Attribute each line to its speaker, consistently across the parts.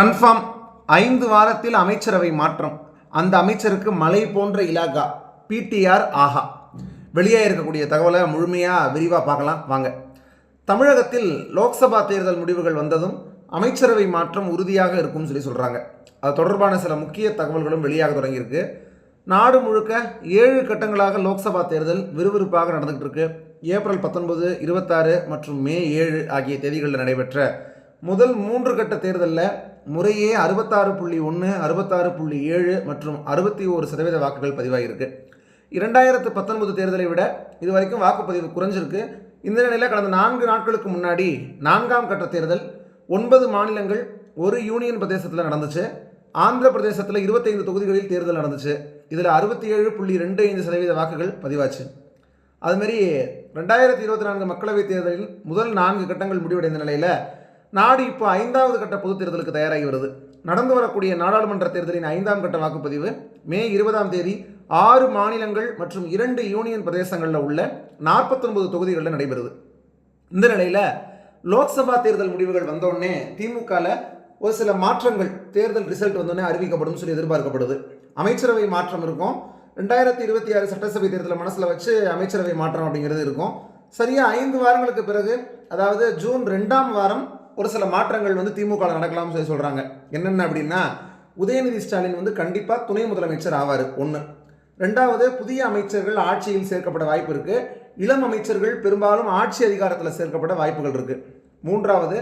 Speaker 1: Confirm ஐந்து வாரத்தில் அமைச்சரவை மாற்றம். அந்த அமைச்சருக்கு மலை போன்ற இலாகா பிடிஆர் ஆஹா. வெளியே இருக்கக்கூடிய தகவலை முழுமையாக விரிவாக பார்க்கலாம். வாங்க. தமிழகத்தில் லோக்சபா தேர்தல் முடிவுகள் வந்ததும் அமைச்சரவை மாற்றம் உறுதியாக இருக்கும்னு சொல்லி சொல்கிறாங்க அது தொடர்பான சில முக்கிய தகவல்களும் வெளியாக தொடங்கியிருக்கு. நாடு முழுக்க ஏழு கட்டங்களாக லோக்சபா தேர்தல் விறுவிறுப்பாக நடந்துகிட்டு இருக்கு. ஏப்ரல் பத்தொன்பது இருபத்தாறு மற்றும் மே ஏழு ஆகிய தேதிகளில் நடைபெற்ற முதல் மூன்று கட்ட தேர்தலில் முறையே அறுபத்தாறு புள்ளி ஒன்று அறுபத்தாறு புள்ளி ஏழு மற்றும் அறுபத்தி ஓரு சதவீத வாக்குகள் பதிவாகியிருக்கு இரண்டாயிரத்து பத்தொன்பது தேர்தலை விட இது வரைக்கும் வாக்குப்பதிவு குறைஞ்சிருக்கு. இந்த நிலையில் கடந்த நான்கு நாட்களுக்கு முன்னாடி நான்காம் கட்ட தேர்தல் ஒன்பது மாநிலங்கள் ஒரு யூனியன் பிரதேசத்தில் நடந்துச்சு. ஆந்திர பிரதேசத்தில் இருபத்தைந்து தொகுதிகளில் தேர்தல் நடந்துச்சு. இதில் அறுபத்தி ஏழு புள்ளி ரெண்டு ஐந்து சதவீத வாக்குகள் பதிவாச்சு. அதுமாரி ரெண்டாயிரத்தி இருபத்தி நான்கு மக்களவைத் தேர்தலில் முதல் நான்கு கட்டங்கள் முடிவடைந்த நிலையில் நாடு இப்போ ஐந்தாவது கட்ட பொதுத் தேர்தலுக்கு தயாராகி வருது. நடந்து வரக்கூடிய நாடாளுமன்ற தேர்தலின் ஐந்தாம் கட்ட வாக்குப்பதிவு மே இருபதாம் தேதி ஆறு மாநிலங்கள் மற்றும் இரண்டு யூனியன் பிரதேசங்களில் உள்ள நாற்பத்தொன்பது தொகுதிகளில் நடைபெறுது. இந்த நிலையில் லோக்சபா தேர்தல் முடிவுகள் வந்தோடனே திமுகவில் ஒரு சில மாற்றங்கள் தேர்தல் ரிசல்ட் வந்தோடனே அறிவிக்கப்படும் சொல்லி எதிர்பார்க்கப்படுது. அமைச்சரவை மாற்றம் இருக்கும். ரெண்டாயிரத்தி இருபத்தி ஆறு சட்டசபை தேர்தலை மனசில் வச்சு அமைச்சரவை மாற்றம் அப்படிங்கிறது இருக்கும். சரியாக ஐந்து வாரங்களுக்கு பிறகு அதாவது ஜூன் ரெண்டாம் வாரம் ஒரு சில மாற்றங்கள் வந்து திமுக நடக்கலாம்னு சொல்லி சொல்கிறாங்க என்னென்ன அப்படின்னா உதயநிதி ஸ்டாலின் வந்து கண்டிப்பாக துணை முதலமைச்சர் ஆவார் ஒன்று ரெண்டாவது புதிய அமைச்சர்கள் ஆட்சியில் சேர்க்கப்பட வாய்ப்பு இருக்குது இளம் அமைச்சர்கள் பெரும்பாலும் ஆட்சி அதிகாரத்தில் சேர்க்கப்பட வாய்ப்புகள் இருக்குது மூன்றாவது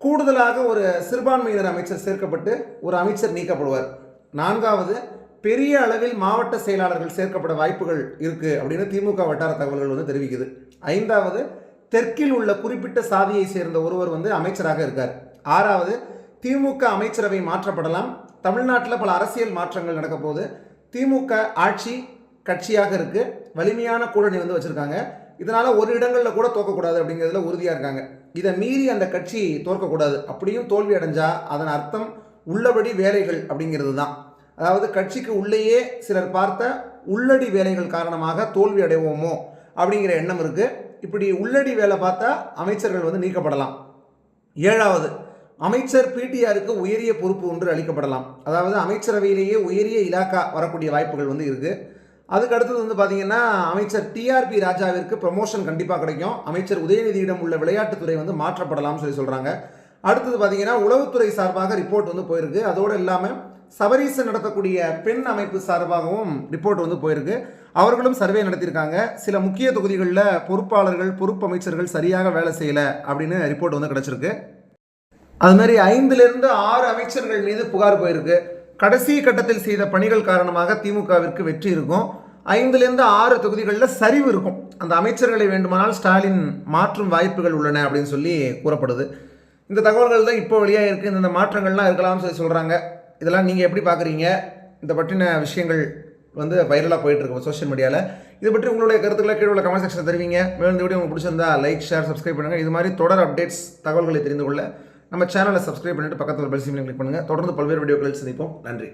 Speaker 1: கூடுதலாக ஒரு சிறுபான்மையினர் அமைச்சர் சேர்க்கப்பட்டு ஒரு அமைச்சர் நீக்கப்படுவார். நான்காவது பெரிய அளவில் மாவட்ட செயலாளர்கள் சேர்க்கப்பட வாய்ப்புகள் இருக்குது அப்படின்னு திமுக வட்டார தகவல்கள் வந்து தெரிவிக்குது. ஐந்தாவது தெற்கில் உள்ள குறிப்பிட்ட சாதியை சேர்ந்த ஒருவர் வந்து அமைச்சராக இருக்கார். ஆறாவது திமுக அமைச்சரவை மாற்றப்படலாம். தமிழ்நாட்டில் பல அரசியல் மாற்றங்கள் நடக்க போது திமுக ஆட்சி கட்சியாக இருக்குது வலிமையான கூட்டணி வந்து வச்சுருக்காங்க. இதனால் ஒரு இடங்களில் கூட தோக்கக்கூடாது அப்படிங்கிறதுல உறுதியாக இருக்காங்க. இதை மீறி அந்த கட்சி தோற்கக்கூடாது. அப்படியும் தோல்வி அடைஞ்சால் அதன் அர்த்தம் உள்ளபடி வேலைகள் அப்படிங்கிறது தான். அதாவது கட்சிக்கு உள்ளேயே சிலர் பார்த்த உள்ளடி வேலைகள் காரணமாக தோல்வி அடைவோமோ அப்படிங்கிற எண்ணம் இருக்குது இப்படி உள்ளடி வேலை பார்த்தா அமைச்சர்கள் வந்து நீக்கப்படலாம். ஏழாவது அமைச்சர் பிடிஆருக்கு உயரிய பொறுப்பு ஒன்று அளிக்கப்படலாம். அதாவது அமைச்சரவையிலேயே உயரிய இலாக்கா வரக்கூடிய வாய்ப்புகள் வந்து இருக்குது அதுக்கு அடுத்தது வந்து பார்த்தீங்கன்னா அமைச்சர் டிஆர்பி ராஜாவிற்கு ப்ரமோஷன் கண்டிப்பாக கிடைக்கும். அமைச்சர் உதயநிதியிடம் உள்ள விளையாட்டுத்துறை வந்து மாற்றப்படலாம்னு சொல்லி சொல்கிறாங்க அடுத்தது பார்த்தீங்கன்னா உளவுத்துறை சார்பாக ரிப்போர்ட் வந்து போயிருக்கு. அதோடு இல்லாமல் சபரீசன் நடத்தக்கூடிய பெண் அமைப்பு சார்பாகவும் ரிப்போர்ட் வந்து போயிருக்கு. அவர்களும் சர்வே நடத்தியிருக்காங்க. சில முக்கிய தொகுதிகளில் பொறுப்பாளர்கள் பொறுப்பு அமைச்சர்கள் சரியாக வேலை செய்யலை அப்படின்னு ரிப்போர்ட் வந்து கிடச்சிருக்கு. அது மாதிரி ஐந்துலேருந்து ஆறு அமைச்சர்கள் மீது புகார் போயிருக்கு. கடைசி கட்டத்தில் செய்த பணிகள் காரணமாக திமுகவிற்கு வெற்றி இருக்கும். ஐந்துலேருந்து ஆறு தொகுதிகளில் சரிவு இருக்கும். அந்த அமைச்சர்களை வேண்டுமானால் ஸ்டாலின் மாற்றும் வாய்ப்புகள் உள்ளன அப்படின்னு சொல்லி கூறப்படுது. இந்த தகவல்கள் தான் இப்போ வெளியாக இருக்குது இந்த மாற்றங்கள்லாம் இருக்கலாம்னு சொல்லி சொல்கிறாங்க இதெல்லாம் நீங்கள் எப்படி பார்க்குறீங்க இந்த பற்றின விஷயங்கள் வந்து வைரலாக போயிட்டுருக்கு சோஷியல் மீடியாவில் இது பற்றி உங்களுடைய கருத்துக்களை கீழே உள்ள கமெண்ட் செக்ஷன் தெரிவிங்க. மேலும் இந்த வீடியோ உங்களுக்கு பிடிச்சிருந்தா லைக் ஷேர் சப்ஸ்கிரைப் பண்ணுங்கள் இது மாதிரி தொடர் அப்டேட்ஸ் தகவல்களை தெரிந்து கொள்ள நம்ம சேனலை சப்ஸ்கிரைப் பண்ணிட்டு பக்கத்தில் பெல் சிம்லையும் கிளிக் பண்ணுங்கள் தொடர்ந்து பல்வேறு வீடியோக்களில் சந்திப்போம். நன்றி.